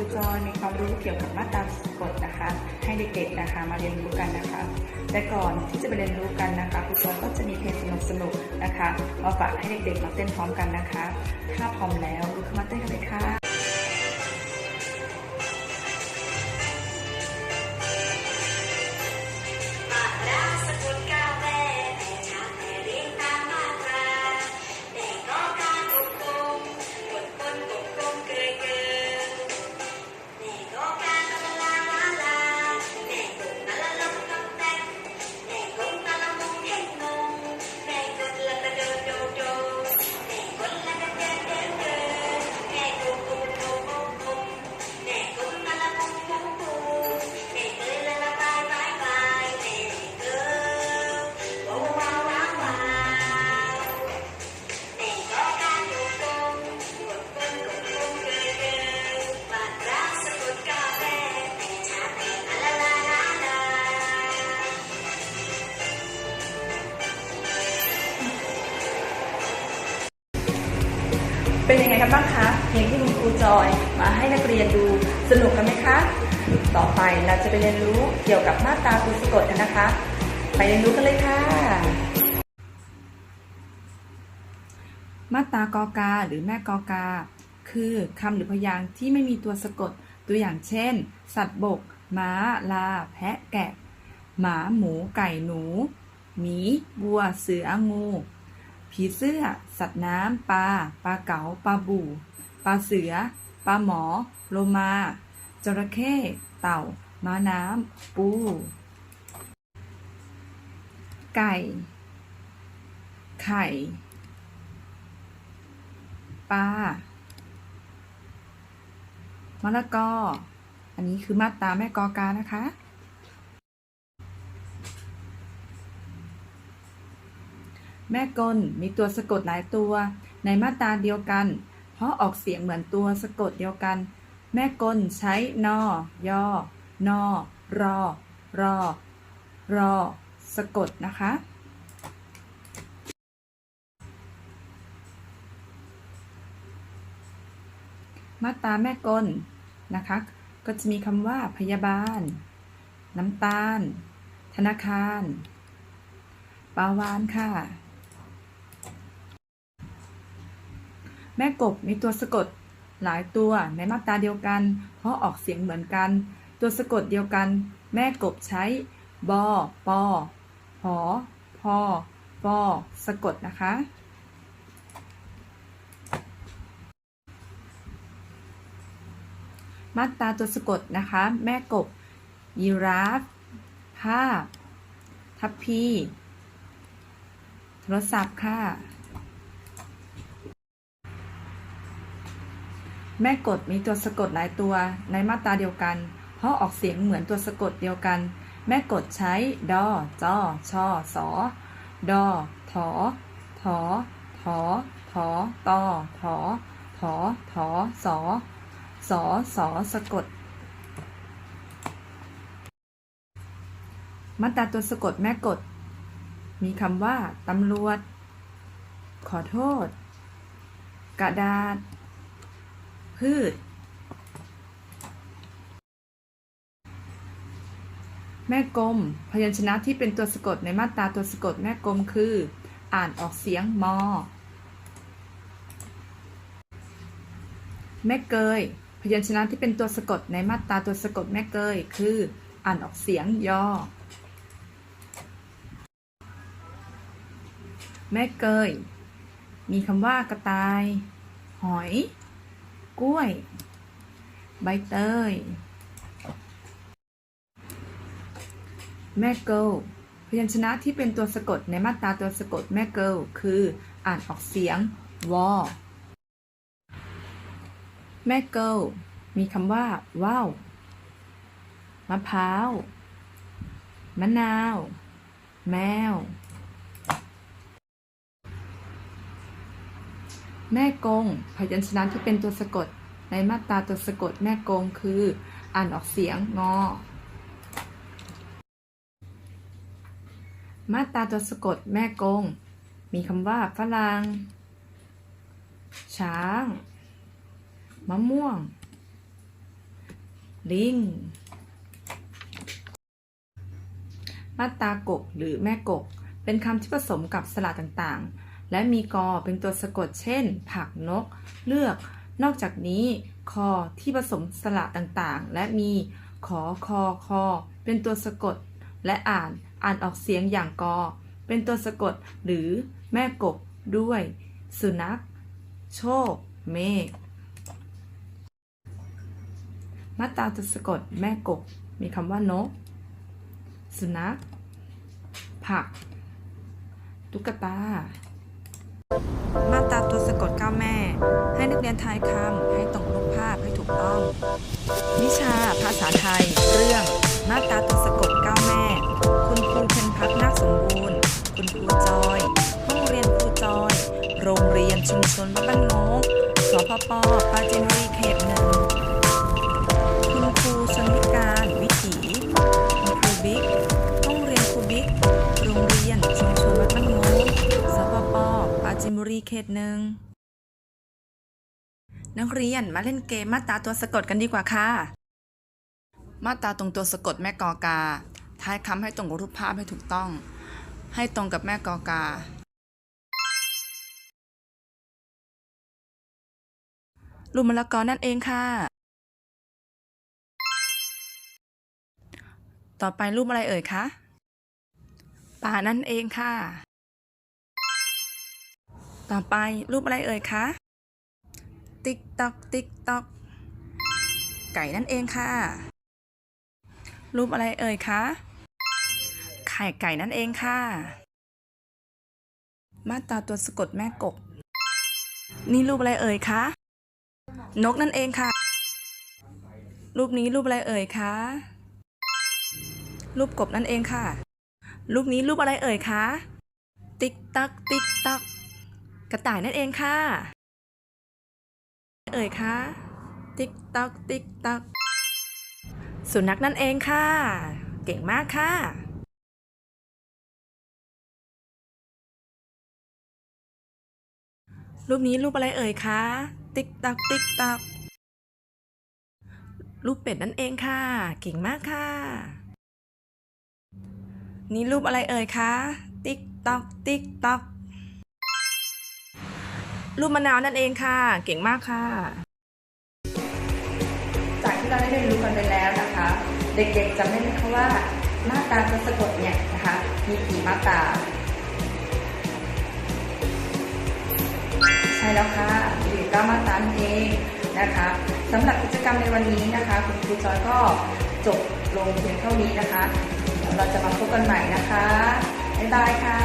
ครูจอยมีความรู้เกี่ยวกับมาตราสะกดนะคะ ให้เด็กๆนะคะมาเรียนรู้กันนะคะ แต่ก่อนที่จะไปเรียนรู้กันนะคะครูจอยก็จะมีเพลงสนุกๆนะคะมาฝากให้เด็กๆมาเต้นพร้อมกันนะคะ ถ้าพร้อมแล้วลุกขึ้นมาเต้นกันเลยค่ะ เป็นยังไงกันบ้างคะเพลงที่คุณครูจอยมาให้นักเรียนดูสนุกกันไหมคะ ต่อไปเราจะไปเรียนรู้เกี่ยวกับมาตราตัวสะกดกันนะคะ ไปเรียนรู้กันเลยค่ะ มาตรากอกา หรือแม่กอกา คือคำหรือพยางค์ที่ไม่มีตัวสะกดตัวอย่างเช่น สัตว์บก ม้า ลา แพะ แกะ หมา หมู ไก่ หนู หมี วัว เสือ งู ผีเสื้อ สัตว์น้ำปลาปลาเก๋าปลาบู่ปลาเสือปลาหมอ โลมา จระเข้ เต่า ม้าน้ำ ปู ไก่ ไข่ ปลามะละกอ อันนี้คือมาตราแม่กอกานะคะ แม่กลมีตัวสะกดหลายตัว ในมาตราเดียวกัน เพราะออกเสียงเหมือนตัวสะกดเดียวกัน แม่กลใช้นอยอนอรอรอรอสะกดนะคะ มาตราแม่กลนะคะ ก็จะมีคำว่าพยาบาล น้ำตาล ธนาคารปาวานค่ะ แม่กบมีตัวสะกดหลายตัวในมาตราเดียวกัน เพราะออกเสียงเหมือนกัน ตัวสะกดเดียวกัน แม่กบใช้บอปอหอพอปอสะกดนะคะ มาตราตัวสะกดนะคะ แม่กบยีราฟภาพ ทัพพี โทรศัพท์ค่ะ แม่กดมีตัวสะกดหลายตัวในมาตราเดียวกัน เพราะออกเสียงเหมือนตัวสะกดเดียวกัน แม่กดใช้ ดอจอชอสอดอถอถอถอถอตอถอถอถอสอสอสอสะกด มาตราตัวสะกดแม่กด มีคำว่าตำรวจ ขอโทษ กระดาษ พืช แม่กลม พยัญชนะที่เป็นตัวสะกดในมาตราตัวสะกดแม่กลมคือ อ่านออกเสียงมอ แม่เกย พยัญชนะที่เป็นตัวสะกดในมาตราตัวสะกดแม่เกยคือ อ่านออกเสียงยอแม่เกย มีคำว่ากระต่าย หอย กล้วย ใบเตย แม่เกิลพยัญชนะที่เป็นตัวสะกดในมาตราตัวสะกดแม่เกิลคืออ่านออกเสียงวอแม่เกิลมีคำว่า ว้าว มะพร้าว มะนาว แมว แม่กง พยัญชนะที่เป็นตัวสะกด ในมาตราตัวสะกดแม่กงคือ อ่านออกเสียงงอ มาตราตัวสะกดแม่กง มีคำว่าฝรั่งช้าง มะม่วง ลิง มาตรากบหรือแม่กบเป็นคำที่ผสมกับสระต่างๆ และมีกอเป็นตัวสะกดเช่น ผักนก เลือก นอกจากนี้ คอที่ผสมสระต่างๆ และมีขอคอคอ เป็นตัวสะกด และอ่านอ่านออกเสียงอย่างกอ เป็นตัวสะกด หรือแม่กบด้วย สุนัข โชค เมฆมาตราตัวสะกดแม่กบ มีคำว่านก สุนัข ผัก ตุ๊กตา มาตราตัวสะกดก้าแม่ ให้นักเรียนทายคำให้ตรงรูปภาพให้ถูกต้อง วิชาภาษาไทย เรื่อง มาตราตัวสะกดก้าแม่ คุณครูเพ็ญพักนาคสมบูรณ์ คุณครูจอย ห้องเรียนครูจอย โรงเรียนชุมชนบ้านโงสพปปราจีนบุรีเขตหนึ่ง รีเขตหนึ่งนักเรียนมาเล่นเกมมาตราตัวสะกดกันดีกว่าค่ะ มาตราตรงตัวสะกดแม่กอกาทายคำให้ตรงกับรูปภาพให้ถูกต้อง ให้ตรงกับแม่กอการูปมะละกอนั่นเองค่ะ ต่อไปรูปอะไรเอ่ยคะ ป่านั่นเองค่ะ ต่อไปรูปอะไรเอ่ยคะ ติ๊กตอกติ๊กตอกไก่นั่นเองค่ะ รูปอะไรเอ่ยคะ ไข่ไก่นั่นเองค่ะ มาตราตัวสะกดแม่กบ นี่รูปอะไรเอ่ยคะ นกนั่นเองค่ะ รูปนี้รูปอะไรเอ่ยคะ รูปกบนั่นเองค่ะ รูปนี้รูปอะไรเอ่ยคะ ติ๊กตักติ๊กตัก กระต่ายนั่นเองค่ะ เอ่ยคะติ๊กตักติ๊กตักสุนัขนั่นเองค่ะ เก่งมากค่ะ รูปนี้รูปอะไรเอ่ยคะ ติ๊กตักติ๊กตักรูปเป็ดนั่นเองค่ะ เก่งมากค่ะ นี่รูปอะไรเอ่ยคะ ติ๊กตอกติ๊กตอก รูปมะนาวนั่นเองค่ะ เก่งมากค่ะ จากที่เราได้เรียนรู้กันไปแล้วนะคะ เด็กๆจำได้ไหมคะว่ามาตราตัวสะกดเนี่ยนะคะมีกี่มาตราใช่แล้วค่ะหรือก็มาตรานเองนะคะสำหรับกิจกรรมในวันนี้นะคะ คุณครูจอยก็จบลงเพียงเท่านี้นะคะ เดี๋ยวเราจะมาพบกันใหม่นะคะ บ๊ายบายค่ะ